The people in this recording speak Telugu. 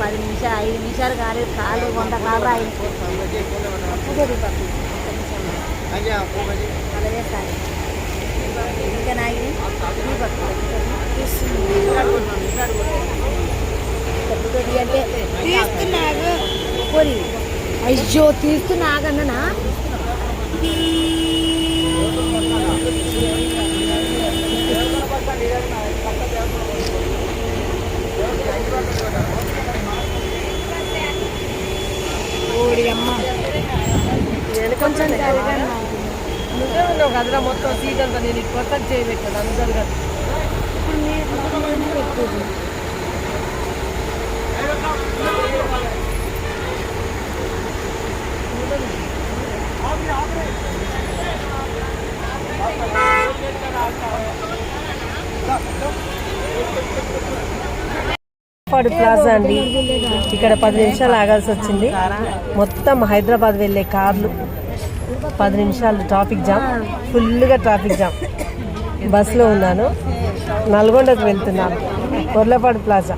పది నిమిషాలు ఐదు నిమిషాలు కాలేదు కాలు వంద కాలు సార్. ఇంకా నాగి అంటే తీస్తున్నాడు పొరి అయ్యో ఓడి అమ్మ. కొంచెం నువ్వే ఉన్నావు కదరా మొత్తం సీట్ అంతా నేను కొత్త చేయబెట్టాను అందరు కదా ఇప్పుడు మీరు మీరు ప్లాజా అండి. ఇక్కడ పది నిమిషాలు ఆగాల్సి వచ్చింది. మొత్తం హైదరాబాద్ వెళ్ళే కార్లు పది నిమిషాలు ట్రాఫిక్ జామ్. ఫుల్గా ట్రాఫిక్ జామ్. బస్సులో ఉన్నాను. నల్గొండకు వెళ్తున్నాను. కొర్లపాడు ప్లాజా.